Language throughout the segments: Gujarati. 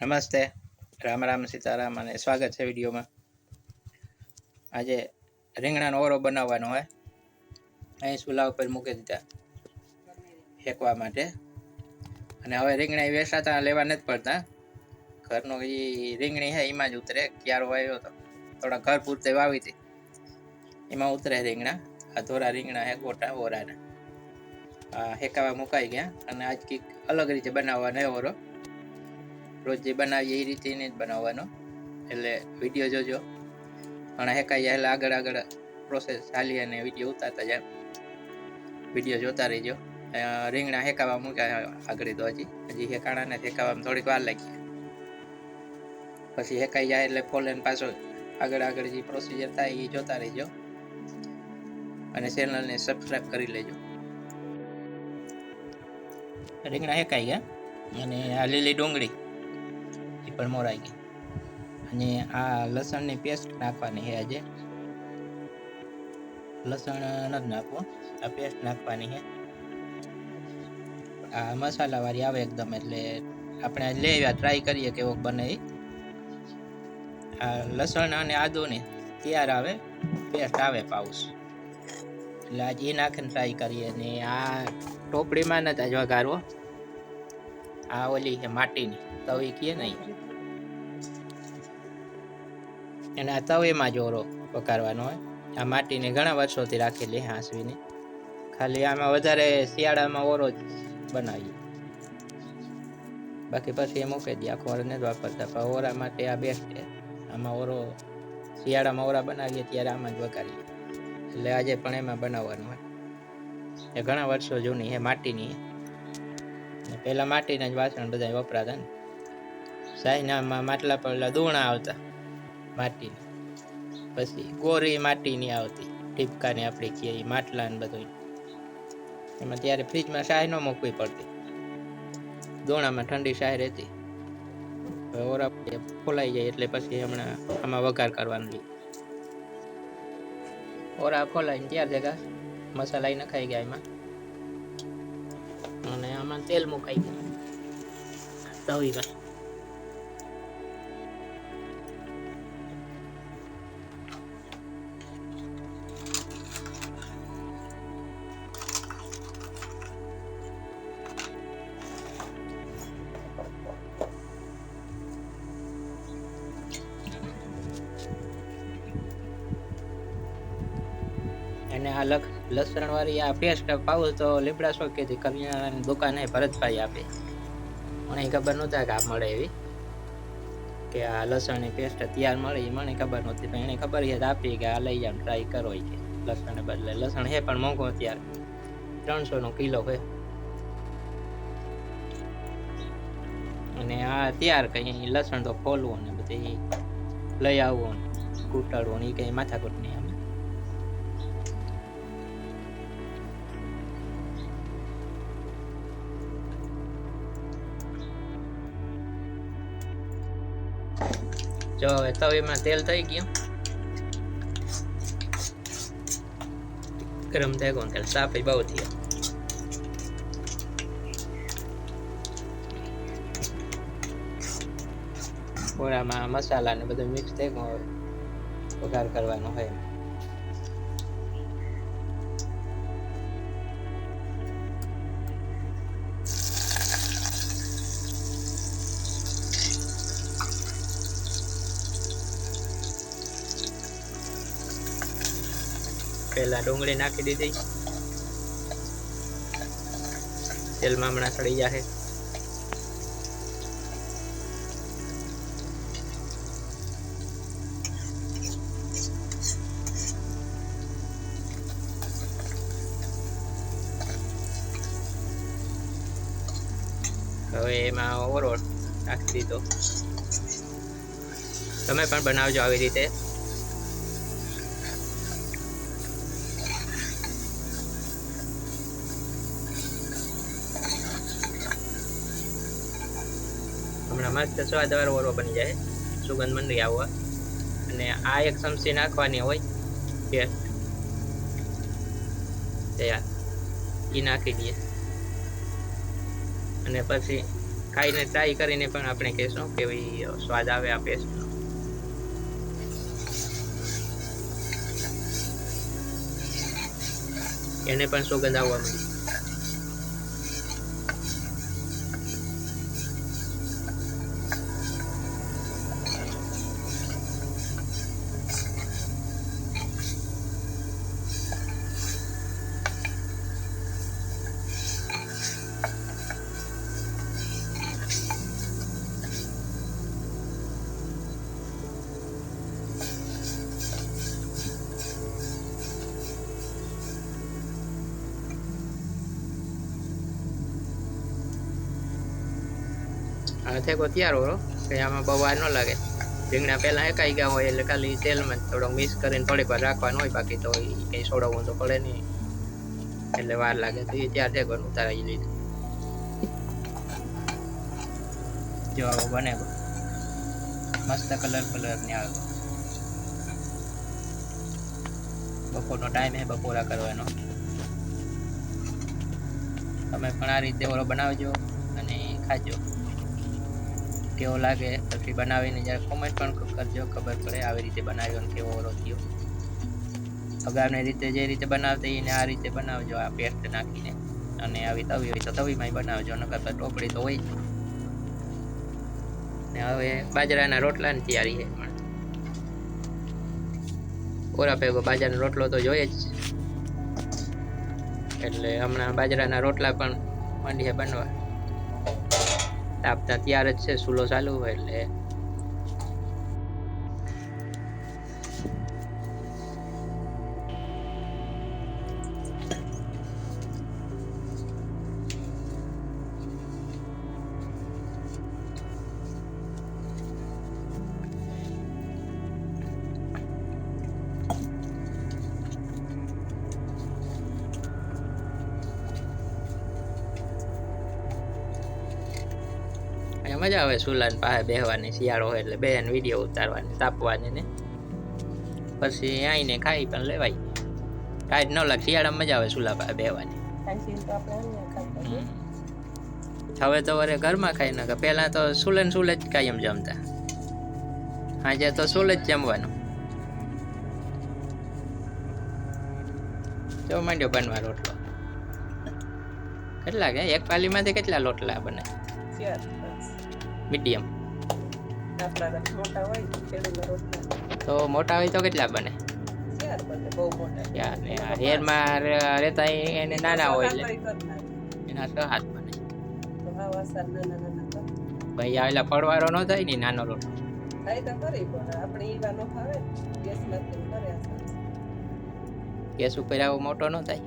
નમસ્તે. રામ રામ સીતારામ અને સ્વાગત છે વિડીયોમાં. આજે રીંગણાનો ઓરો બનાવવાનો હોય. અહીં ચૂલા ઉપર મૂકી દીધા ફેંકવા માટે. અને હવે રીંગણા વેસાતા લેવા નથી પડતા. ઘરનો એ રીંગણી છે એમાં જ ઉતરે. ક્યારો આવ્યો હતો થોડા ઘર પૂરતે વાવી હતી. એમાં ઉતરે રીંગણા. આ ધોરા રીંગણા હે, ગોટા, ઓરાના. આ હેકાવા મુકાઈ ગયા. અને આજ કંઈક અલગ રીતે બનાવવાનો હે ઓરો રોજ જે બનાવીએ એ રીતે એને જ બનાવવાનો. એટલે વીડિયો જોજો. ઘણા હેકાઈ એટલે આગળ આગળ પ્રોસેસ ચાલી અને વીડિયો ઉતારતા જાય. વીડિયો જોતા રહેજો. રીંગણા હેકાવા મૂક્યા આગળ તો હજી. હજી હેકાણાને હેકાવામાં થોડીક વાર લાગી. પછી હેકાઈ જાય એટલે ફોલેન પાછો આગળ આગળ જે પ્રોસિજર થાય એ જોતા રહેજો. અને ચેનલને સબસ્ક્રાઈબ કરી લેજો. રીંગણા હેકાઈ ગયા. અને આ લીલી ડુંગળી. એ પણ મોરાઈ ગઈ. અને આ લસણની પેસ્ટ નાખવાની છે આજે. લસણ નથી નાખવું આ પેસ્ટ નાખવાની છે. આ મસાલાવાળી આવે એકદમ, એટલે આપણે લઈ આવ્યા ટ્રાય કરીએ કેવો બને આ લસણ અને આદુની તૈયાર આવે? પેસ્ટ આવે પાઉસ. એટલે આજે એ નાખીને ટ્રાય કરીએ ને આ ટોપડીમાં નથી આજ વઘારવો. આ ઓલી છે માટીની, તવી કહીએ ને. એને આ તવીમાં જ ઓરો વઘારવાનો હોય. આ માટીને ઘણા વર્ષોથી રાખેલી હાંસવીને. ખાલી આમાં વધારે શિયાળામાં ઓરો જ બનાવીએ. બાકી પછી એ મૂકી દઈએ આખો ઓરો જ વાપરતા, પણ ઓરા માટે આ બેસ્ટ છે. આમાં ઓરો શિયાળામાં ઓરા બનાવીએ ત્યારે આમાં જ વગાડીએ એટલે આજે પણ એમાં બનાવવાનું હોય. એ ઘણા વર્ષો જૂની છે માટીની. પહેલા માટીના જ વાસણ બધા વપરાતા ને. સાયનામાં માટલા પર દૂણા આવતા માટીના. પછી ગોરી માટીની આવતી ટીપકાની આપણે કહીએ માટલા ને બધું એમાં ત્યારે ફ્રીજમાં શાય ન મૂકવી પડતી. દોણામાં ઠંડી શાય રહેતી. ઓરા ફોલાઈ જાય એટલે પછી હમણાં આમાં વઘાર કરવાનું ઓરા ફોલાઈને ત્યાર જગા મસાલા નખાઈ ગયા એમાં. અને આમાં તેલ મુકાઈ ગયું તવીમાં અને આ લખ લસણ વાળી આ પેસ્ટ પાવું તો લીમડા શોખ કે કરિયાણાની દુકાન ભરતભાઈ આપે. મને ખબર નહોતા કે આ મળે એવી. કે આ લસણની પેસ્ટ તૈયાર મળે એ મને ખબર નહોતી, પણ એને ખબર છે આપી કે આ લઈ જાવ ટ્રાય કરો એ કે. લસણને બદલે. લસણ હે પણ મોંઘો અત્યારે. ત્રણસો નો કિલો છે અને આ તૈયાર કઈ લસણ તો ફોલવું ને બધી લઈ આવવું કૂટાડવું એ કઈ માથાકૂટ નહીં જો હવે તવીમાં તેલ થઈ ગયું ગરમ થઈ ગયું તેલ સાફ બહુ થયા ઓરામાં મસાલા ને બધું મિક્સ થઈ ગયું હવે વઘાર કરવાનો હોય પહેલા ડુંગળી નાખી દીધી. તેલમાં હમણાં સડી જશે હવે એમાં ઓવરઓલ નાખી દીધો. તમે પણ બનાવજો આવી રીતે. મસ્ત સ્વાદવાર ઓરો બની જાય, સુગંધ મંડી આવવા અને આ એક ચમચી નાખવાની હોય પેસ્ટ તૈયાર. એ નાખી દઈએ. અને પછી ખાઈને ટ્રાય કરીને પણ આપણે કહેશું કે ભાઈ સ્વાદ આવે આ પેસ્ટનો એને પણ સુગંધ આવવા માંડી. થેકો તૈયાર હોય કે આમાં બહુ વાર ન લાગે. રીંગણા પહેલાં એકાઈ ગયા હોય, એટલે ખાલી તેલમાં થોડોક મિક્સ કરીને થોડીક વાર રાખવાનું હોય, બાકી તો એ કંઈ સોડવવું તો પડે નહીં. એટલે વાર લાગે તો એ ત્યાર થેકોનું ઉતારાઈ લીધું જો આવો બને મસ્ત કલર કલર ને આવે. બપોરનો ટાઈમ હે, બપોરા કરવાનો. તમે પણ આ રીતે ઓલો બનાવજો અને ખાજો. કેવો લાગે? પછી બનાવીને જ્યારે કોમેન્ટ પણ કરજો, ખબર પડે આવી રીતે બનાવ્યો ને કેવો ઓરો થયો. અગાઉની રીતે જે રીતે બનાવતા એને આ રીતે બનાવજો, આ પેસ્ટ નાખીને. અને આવી તવી હોય તો તવીમાં બનાવજો, નકર તો ટોપડી તો હોય જ. ને હવે બાજરાના રોટલાની તૈયારી છે પણ. ઓરા ભેગો બાજરાનો રોટલો તો જોઈએ જ એટલે હમણાં બાજરાના રોટલા પણ માંડીએ બનવા. તાપતા ત્યારે જ છે સુલો ચાલુ હોય એટલે. અહીંયા મજા આવે સુલાન પાસે બેહવાની શિયાળો હોય એટલે બેન વીડિયો ઉતારવાની તાપવાની ને. પછી આવીને ખાઈ પણ લેવાય. કાંઈ જ ન લાગે શિયાળામાં મજા આવે સુલા પાસે બેહવાની. હવે તો વરે ઘરમાં ખાઈ નાખે. પહેલાં તો સુલન ને ચૂલે જ કાયમ જમતા. આજે તો ચૂલે જ જમવાનું. જો માંડ્યો બનવા રોટલો. કેટલા કે? એક પાલીમાંથી કેટલા લોટલા બને? મીડિયમ. તો મોટા હોય તો કેટલા બને? હેરમાં રહેતા એને નાના હોય એટલે. એના હાથ બને. ભાઈ આવેલા ફળવાળો ન થાય ને નાનો લોટ? ગેસ ઉપર આવો મોટો ન થાય?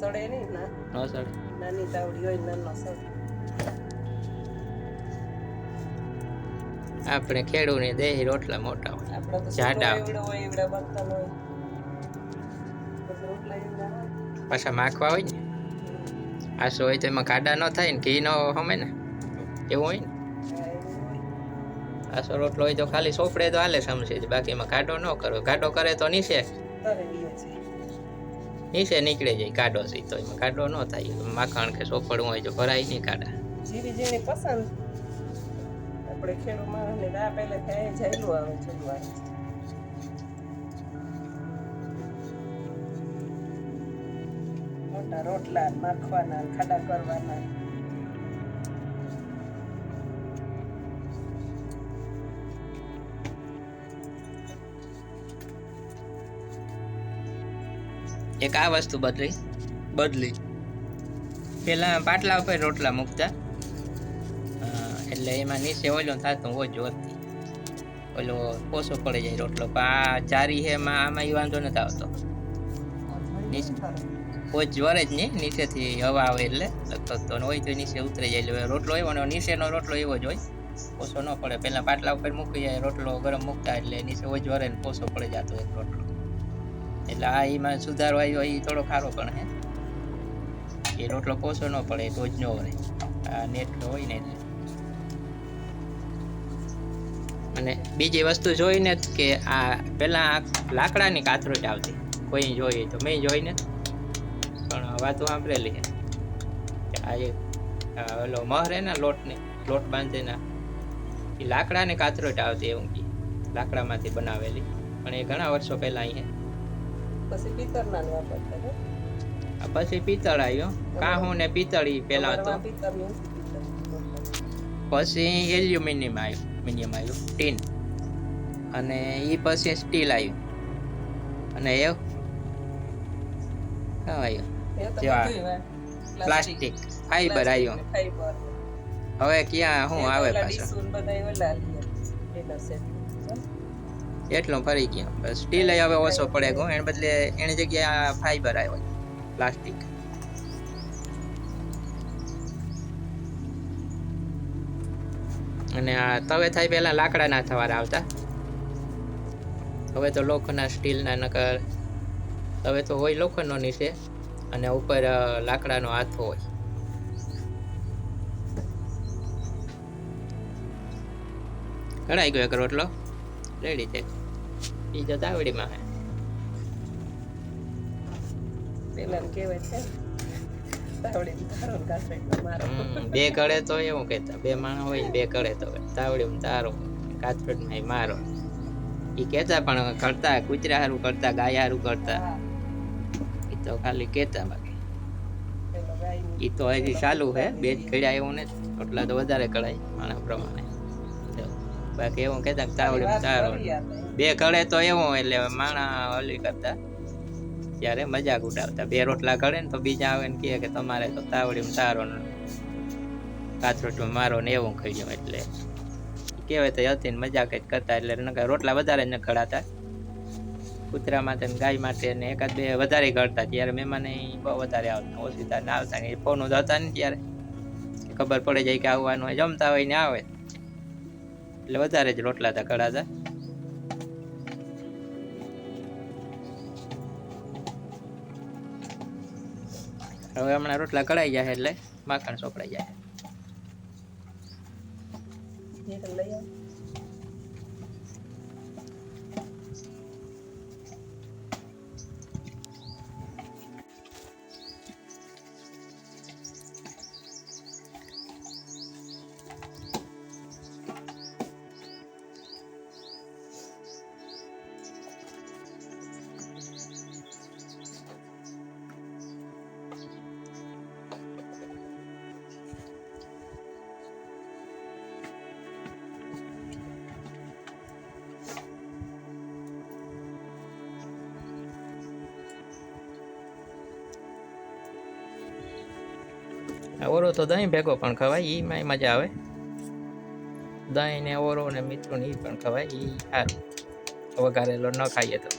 સડે નહીં ના. ન સડે. નાની તાવડી હોય નાનો સડે. આપણે ખેડૂને દેહી રોટલા મોટા હોય. જાડા. પછી માખવા હોય ને? આસો હોય તો એમાં કાડા ન થાય ને ઘી ન હમે ને? એવું હોય ને? આસો રોટલો હોય તો ખાલી સોપડે તો હાલે સમજે જ બાકી એમાં કાઢો ન કરો. કાઢો કરે તો નીચે. નીચે નીકળી જાય કાઢો છે તો એમાં. કાઢો ન થાય માખણ કે સોપડું હોય તો ભરાય નહીં કાઢા જેવી જેની પસંદ આપણે ખેડૂત માણસને ના પહેલે થાય જયલું આવે આવે. મોટા રોટલા નાખવાના ખાડા કરવાના. એક આ વસ્તુ બદલી. બદલી. પેલા પાટલા ઉપર રોટલા મૂકતા. એટલે એમાં નીચે ઓલો થતું ઓછો વધતી ઓલો ઓછો પડી જાય રોટલો. પણ આ જારી હે એમાં આમાં એ વાંધો નથી આવતો. ઓજ વરે જ નહીં, નીચેથી હવા આવે એટલે લગભગ તો હોય તો નીચે ઉતરી જાય. એટલે રોટલો એવો નીચેનો રોટલો એવો જ હોય. ઓછો ન પડે. પહેલાં પાટલા ઉપર મૂકી જાય, રોટલો ગરમ મૂકતા એટલે નીચે વરે ને પોસો પડી જતો એક રોટલો. એટલે આ એમાં સુધારો આવ્યો એ થોડો ખારો પણ હે. એ રોટલો પોસો ન પડે તો જ ન વરે આ નેટ હોય ને અને બીજી વસ્તુ જોઈને જ કે આ પહેલાં આ લાકડાની કાથરોટ આવતી. કોઈ જોઈએ તો મેં જોઈને પણ વાતો સાંભળેલી છે. આ એક ઓલો મહર ને લોટની લોટ બાંધેના એ લાકડાને કાતરોટ આવતી એવું કે લાકડામાંથી બનાવેલી. પણ એ ઘણા વર્ષો પહેલા અહીંયા પછી પિત્તળના વાપરતા પછી પિત્તળ આવ્યું કાહું ને પિત્તળી પહેલા તો. પછી એલ્યુમિનિયમ આવ્યું મિનિયમ આવ્યું ટીન અને એ પછી સ્ટીલ આવ્યું. અને એ આવ્યું. પ્લાસ્ટિક ફાઈબર આવ્યું. હવે ક્યાં શું આવે પાછું. એટલું ફરી ગયું. સ્ટીલ હવે ઓછો પડે ગો એને બદલે એની જગ્યાએ ફાઈબર આવ્યો પ્લાસ્ટિક અને આ તવે થાય પહેલા લાકડાના થવાના આવતા. હવે તો લોખંડના સ્ટીલના નકર, હવે તો હોય લોખંડનો નીચે અને ઉપર લાકડાનો હાથો હોય. કઢાઈ ગયો એક રોટલો? રેડી છે. ઈ તો તાવડીમાં હે. પેલાને કહેવાય છે. બે કળે તો એવું કહેતા. બે માણસ હોય બે કળે તો તાવડીમાં તારો કાચપટમાં મારો. એ કહેતા પણ કરતા કૂતરા હારું કરતા ગાય હારું કરતા. એ તો ખાલી કહેતા બાકી. એ ઈ તો હજી ચાલુ હે બે જ કળ્યા એવું ને એટલા તો વધારે કળાય માણસ પ્રમાણે. બાકી એવું કહેતા તાવડી તારો. બે કળે તો એવું એટલે માણા ઓલી કરતા. ત્યારે મજાક ઉડાવતા. બે રોટલા કરે ને તો બીજા આવે ને કહે કે તમારે તો તાવડીમાં તારો કાથરોટમાં મારો ને એવું ખાઈ એટલે. કહેવાય તો હતી ને મજાક જ કરતા એટલે રોટલા વધારે જ કળાતા કૂતરા માટે ને ગાય માટે ને એકાદ બે વધારે કરતા ત્યારે મહેમાન બહુ વધારે આવતા. ઓછી ના આવતા ને ફોન હતા ને ત્યારે. ખબર પડે જાય કે આવવાનું હોય, જમતા હોય ને આવે. એટલે વધારે જ રોટલા તા કળાતા હવે હમણાં રોટલા કઢાઈ જાય એટલે માખણ સોપડાઈ જાય ઓરો તો દહીં ભેગો પણ ખવાય ઈમાં મજા આવે. દહીં ને ઓરો ને મીઠું ને એ પણ ખવાય એ સારું વઘારેલો ન ખાઈએ તો.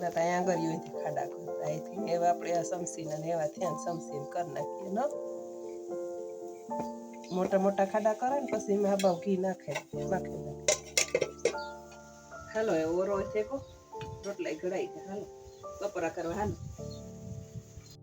પેલા તો અહીંયા આગળ અહીંથી ખાડા ખોદતા અહીંથી એવા આપણે આ સમસીને અને એવા થયા સમસીને કરી નાખીએ ન મોટા મોટા ખાડા કરે ને પછી એમાં આબા ઘી નાખે, નાખી, નાખે. હાલો, એ ઓરો છે કો. રોટલા ઘડાઈ ગયા હાલો. કપરા કરવા હાલો.